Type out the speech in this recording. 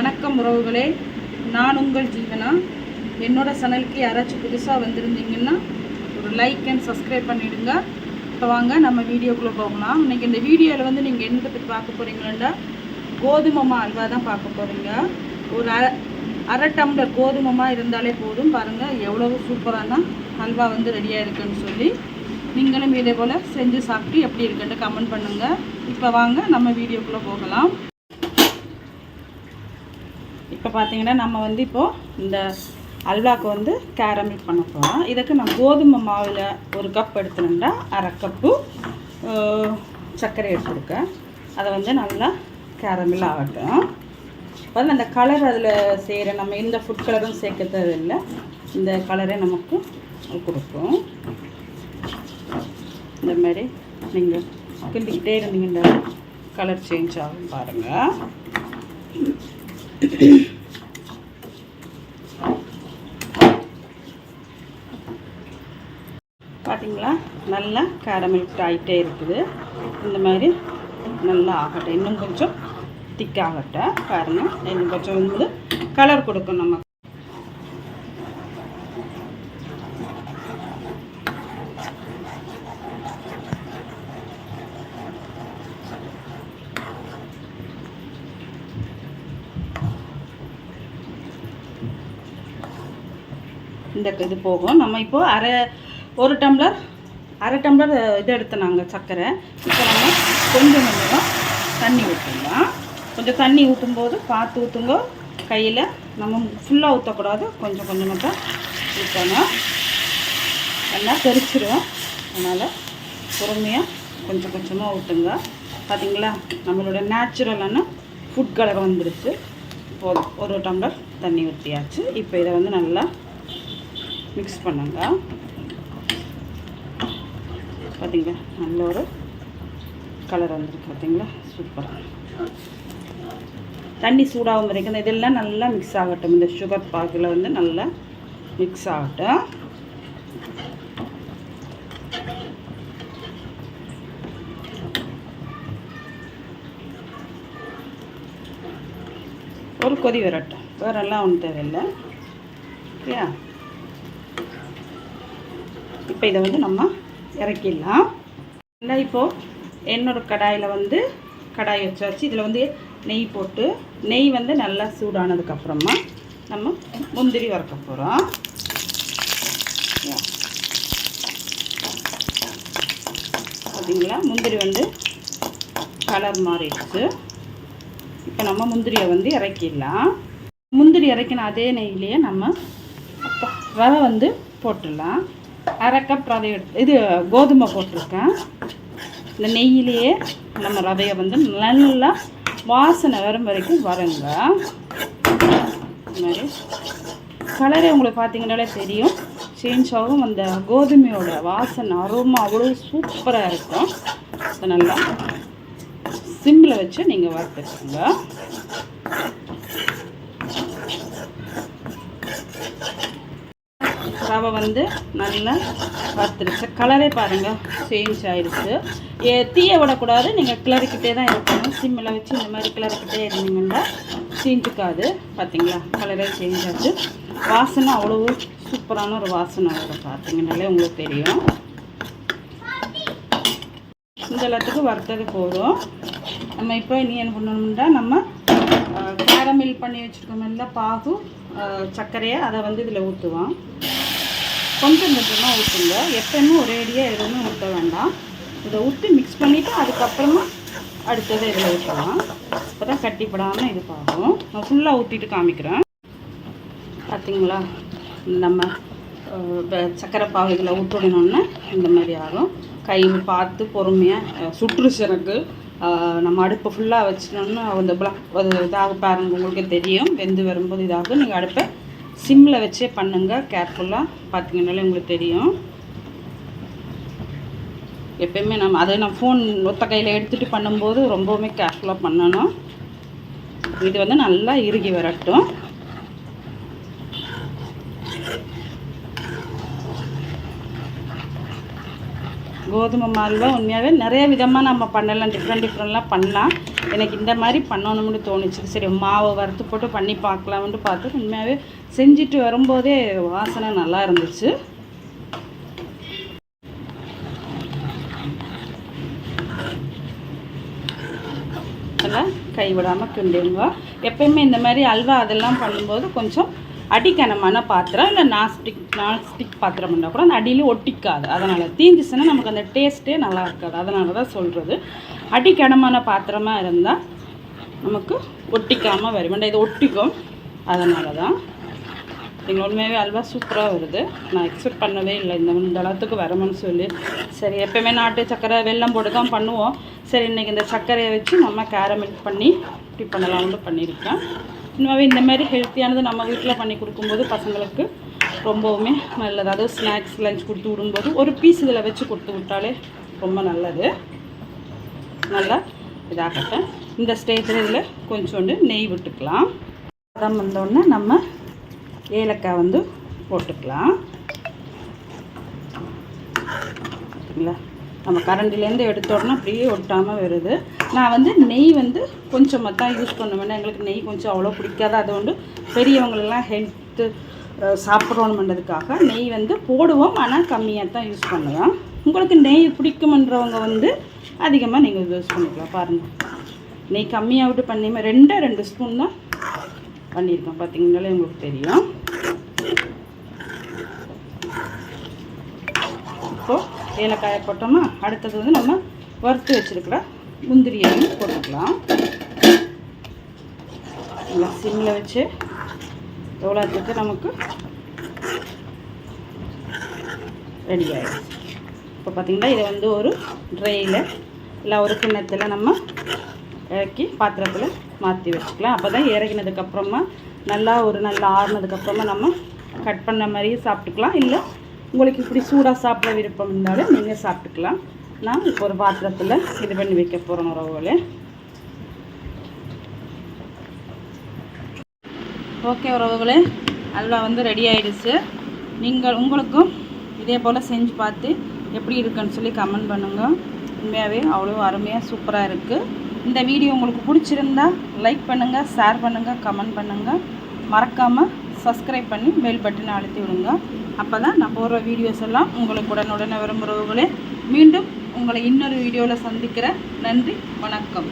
வணக்கம் உறவுகளே. நான் உங்கள் ஜீவனா? என்னோடய சேனலுக்கு யாராச்சும் புதுசாக வந்திருந்தீங்கன்னா ஒரு லைக் அண்ட் சப்ஸ்கிரைப் பண்ணிவிடுங்க இப்போ வாங்க நம்ம வீடியோக்குள்ளே போகலாம். இன்றைக்கி இந்த வீடியோவில் வந்து நீங்கள் என்ன பற்றி பார்க்க போகிறீங்களா கோதுமைமா அல்வா தான் பார்க்க போகிறீங்க ஒரு அரை அரை டம்ளர் கோதுமைமா இருந்தாலே போதும். பாருங்கள் எவ்வளவு சூப்பரான அல்வா வந்து ரெடியாக இருக்குன்னு சொல்லி. நீங்களும் இதே போல் செஞ்சு சாப்பிட்டு எப்படி இருக்குன்னு கமெண்ட் பண்ணுங்கள் இப்போ வாங்க நம்ம வீடியோக்குள்ளே போகலாம். இப்போ பார்த்தீங்கன்னா நம்ம வந்து இப்போது இந்த அல்வாக்கு வந்து கேரமில் பண்ண போகிறோம் இதுக்கு நான் கோதுமை மாவில் ஒரு கப் எடுத்துனேன்டா அரை கப்பு சர்க்கரை எடுத்துருக்கேன். அதை வந்து நல்லா கேரமில் ஆகட்டும். அதாவது அந்த கலர் அதில் செய்கிற நம்ம எந்த ஃபுட் கலரும் சேர்க்க தேவையில்லை. இந்த கலரே நமக்கு கொடுக்கும். இந்த மாதிரி நீங்கள் கிண்டிக்கிட்டே இருந்தீங்கன்னா கலர் சேஞ்ச் ஆகும் பாருங்கள் பார்த்தீங்களா நல்லா கேரமில்ட் ஆகிட்டே இருக்குது. இந்த மாதிரி நல்லா ஆகட்டும். இன்னும் கொஞ்சம் திக்காகட்ட பாருங்கள் இன்னும் கொஞ்சம் வந்து கலர் கொடுக்கும் நம்ம. இந்த இது போகும். நம்ம இப்போது அரை ஒரு டம்ளர் அரை டம்ளர் இது எடுத்தோம் சர்க்கரை. இப்போ நம்ம கொஞ்சம் கொஞ்சம் தண்ணி ஊற்றிடலாம் கொஞ்சம் தண்ணி ஊற்றும்போது பார்த்து ஊற்றுங்க கையில் நம்ம ஃபுல்லாக ஊற்றக்கூடாது கொஞ்சம் கொஞ்சமாக தான் ஊற்றணும் நல்லா தெரிச்சிடும் அதனால் பொறுமையாக கொஞ்சம் கொஞ்சமாக ஊற்றுங்க பார்த்தீங்களா நம்மளோட நேச்சுரலான ஃபுட் கலர் வந்துருச்சு. போதும் ஒரு டம்ளர் தண்ணி ஊற்றியாச்சு இப்போ இதை வந்து நல்லா மிக்ஸ் பண்ணுங்க பார்த்தீங்களா நல்ல ஒரு கலர் வந்துருக்கு பார்த்தீங்களா சூப்பராக தண்ணி சூடாகும் வரைக்கும் இதெல்லாம் நல்லா மிக்ஸ் ஆகட்டும். இந்த சுகர் பாக்கில் வந்து நல்லா மிக்ஸ் ஆகட்டும். ஒரு கொதி வரட்டும். வேறெல்லாம் ஒன்றும் தேவையில்லை. ஓகேயா இப்போ இதை வந்து நம்ம இறக்கிடலாம். இல்லை இப்போது என்னோட கடாயில் வந்து கடாய் வச்சாச்சு. இதில் வந்து நெய் போட்டு நெய் வந்து நல்லா சூடானதுக்கப்புறமா நம்ம முந்திரி வறுக்க போகிறோம் பார்த்தீங்களா? முந்திரி வந்து கலர் மாறிடுச்சு. இப்போ நம்ம முந்திரியை வந்து இறக்கிடலாம். முந்திரி இறக்கின அதே நெய்யிலேயே நம்ம அப்பா, ரவை வந்து போட்டுடலாம். அரை கப் ரவை எடுத்து இது கோதுமை போட்டிருக்கேன். இந்த நெய்யிலேயே நம்ம ரவையை வந்து நல்லா வாசனை வரும் வரைக்கும் வருங்க. இந்த மாதிரி கலரே உங்களுக்கு பார்த்தீங்கன்னாலே தெரியும். சேஞ்ச் ஆகும். அந்த கோதுமையோட வாசனை அருமை அவ்வளோ சூப்பராக இருக்கும். அதை நல்லா சிம்மில் வச்சு நீங்கள் வறுத்துக்கோங்க. ரவை வந்து நல்லா வறுத்துருச்சு. கலரே பாருங்கள் சேஞ்ச் ஆயிடுச்சு ஏ தீய விடக்கூடாது. நீங்கள் கிளறிக்கிட்டே தான் இருக்கணும். சிம்மில் வச்சு இந்த மாதிரி கிளறிக்கிட்டே இருந்தீங்கன்னா சீஞ்சுக்காது. பார்த்தீங்களா கலரே சேஞ்ச் ஆச்சு. வாசனை அவ்வளோ சூப்பரான ஒரு வாசனை வரும். பார்த்தீங்கன்னாலே உங்களுக்கு தெரியும். இந்த எல்லாத்துக்கும் வறுத்தது போதும். நம்ம இப்போ நீ என்ன பண்ணணும்னா நம்ம கேரமில் பண்ணி வச்சுருக்கோம்ல பாகு சர்க்கரையை அதை வந்து இதில் ஊற்றுவோம் கொஞ்சம் கொஞ்சமாக ஊற்றுங்க எப்பயுமே ஒரேடியாக எதுவுமே ஊற்ற வேண்டாம். இதை ஊற்றி மிக்ஸ் பண்ணிவிட்டு அதுக்கப்புறமா அடுத்தது இதில் ஊற்றலாம் அப்போ தான் கட்டிப்படாமல் இது பார்க்கும் நான் ஃபுல்லாக ஊற்றிட்டு காமிக்கிறேன். பார்த்தீங்களா நம்ம அஹ், ப- சக்கரை பாவைகளை ஊற்றிடணுன்னு இந்த மாதிரி ஆகும். கை பார்த்து பொறுமையாக சுற்றுச்சு எனக்கு நம்ம அடுப்பை ஃபுல்லாக வச்சிட்டோம்னா அந்த பிளாக் அது இதாக பாருங்கள் உங்களுக்கு தெரியும். வெந்து வரும்போது இதாகும். நீங்கள் அடுப்பை சிம்மில் வச்சே பண்ணுங்கள் கேர்ஃபுல்லாக பார்த்தீங்கன்னாலே உங்களுக்கு தெரியும். எப்பயுமே நம்ம அதை நான் ஃபோன் ஒத்த கையில் எடுத்துகிட்டு பண்ணும்போது ரொம்பவுமே கேர்ஃபுல்லாக பண்ணணும். இது வந்து நல்லா இறுகி வரட்டும். கோதுமை மால்வா உண்மையாகவே நிறைய விதமாக நம்ம பண்ணலாம் டிஃப்ரெண்ட் டிஃப்ரெண்ட்லாம் பண்ணலாம். எனக்கு இந்த மாதிரி பண்ணணும்னு தோணுச்சு. சரி மாவை வறுத்து போட்டு பண்ணி பார்க்கலாம்னு பார்த்து உண்மையாகவே செஞ்சுட்டு வரும்போதே வாசனை நல்லா இருந்துச்சு. அதெல்லாம் கைவிடாமல் கிண்டுங்க. எப்பயுமே இந்த மாதிரி அல்வா அதெல்லாம் பண்ணும்போது கொஞ்சம் அடிக்கனமான பாத்திரம் இல்லை நாஸ்டிக் நான்ஸ்டிக் பாத்திரம் இருந்தால் கூட அந்த அடியில் ஒட்டிக்காது. அதனால் தீந்துச்சுன்னா நமக்கு அந்த டேஸ்ட்டே நல்லா இருக்காது. அதனால தான் சொல்கிறது அடிக்கனமான பாத்திரமாக இருந்தால் நமக்கு ஒட்டிக்காமல் வரும். இது ஒட்டிக்கும். அதனால தான் நீங்கள் உண்மையாகவே அல்வா சூப்பராக வருது. நான் எக்ஸ்பெக்ட் பண்ணவே இல்லை. இந்த இந்த அளவுக்கு வரணும்னு சொல்லி. சரி எப்போயுமே நாட்டு சர்க்கரை வெள்ளம் போட்டு தான் பண்ணுவோம். சரி இன்றைக்கி இந்த சர்க்கரையை வச்சு நம்ம கேரமெல் பண்ணி இப்படி பண்ணலாம்னு பண்ணியிருக்கேன். உண்மையாகவே இந்த மாதிரி ஹெல்த்தியானது நம்ம வீட்டில் பண்ணி கொடுக்கும்போது பசங்களுக்கு ரொம்பவுமே நல்லது. அதாவது ஸ்நாக்ஸ் லஞ்ச் கொடுத்து விடும்போது ஒரு பீஸ் இதில் வச்சு கொடுத்து விட்டாலே ரொம்ப நல்லது. நல்லா இதாகட்டும். இந்த ஸ்டேஜில் இதில் கொஞ்சோண்டு நெய் விட்டுக்கலாம். அதான் வந்தோடனே நம்ம ஏலக்காய் வந்து போட்டுக்கலாம். பார்த்தீங்களா நம்ம கரண்டிலேருந்து எடுத்தோடனே அப்படியே ஒட்டாமல் வருது. நான் வந்து நெய் வந்து கொஞ்சமாக தான் யூஸ் பண்ணுவேன். எங்களுக்கு நெய் கொஞ்சம் அவ்வளோ பிடிக்காது. அது வந்து பெரியவங்களெல்லாம் ஹெல்த்து சாப்பிட்றோணுன்றதுக்காக நெய் வந்து போடுவோம். ஆனால் கம்மியாக தான் யூஸ் பண்ணுவேன் உங்களுக்கு நெய் பிடிக்குமன்றவங்க வந்து அதிகமாக நீங்கள் யூஸ் பண்ணிக்கலாம். பாருங்கள் நெய் கம்மியாக விட்டு பண்ணி ரெண்டே ரெண்டு ஸ்பூன் தான் பண்ணியிருக்கேன் பார்த்தீங்கனாலே உங்களுக்கு தெரியும். இப்போது ஏலக்காயை போட்டோமா அடுத்தது வந்து நம்ம வறுத்து வச்சுருக்கிற முந்திரியையும் போட்டுக்கலாம். சிம்மில் வச்சு எவ்வளோ நமக்கு ரெடி ஆகிடுச்சு இப்போ பார்த்திங்கன்னா இதை வந்து ஒரு ட்ரெயில் இல்லை ஒரு கிண்ணத்தில் நம்ம இறக்கி பாத்திரத்தில் மாற்றி வச்சுக்கலாம். அப்போ தான் இறக்கினதுக்கப்புறமா நல்லா ஒரு நல்லா ஆறுனதுக்கப்புறமா நம்ம கட் பண்ண மாதிரியே சாப்பிட்டுக்கலாம். இல்லை உங்களுக்கு இப்படி சூடாக சாப்பிட விருப்பம் இருந்தாலும் நீங்கள் சாப்பிட்டுக்கலாம். நான் இப்போ ஒரு பாத்திரத்தில் இது பண்ணி வைக்க போகிறோம் உறவுகளே. ஓகே உறவுகளே அல்வா வந்து ரெடி ஆகிடுச்சு நீங்கள் உங்களுக்கும் இதே போல் செஞ்சு பார்த்து எப்படி இருக்குன்னு சொல்லி கமெண்ட் பண்ணுங்கள் உண்மையாகவே அவ்வளோ அருமையாக சூப்பராக இருக்குது இந்த வீடியோ உங்களுக்கு பிடிச்சிருந்தா லைக் பண்ணுங்கள் ஷேர் பண்ணுங்கள் கமெண்ட் பண்ணுங்கள் மறக்காமல் சப்ஸ்கிரைப் பண்ணி பெல் பட்டனை அழுத்தி விடுங்க. அப்போ தான் நான் போடுற வீடியோஸ் எல்லாம் உங்களுக்கு உடனுடனே விரும்புகிறவர்களே மீண்டும் உங்களை இன்னொரு வீடியோவில் சந்திக்கிறேன். நன்றி வணக்கம்.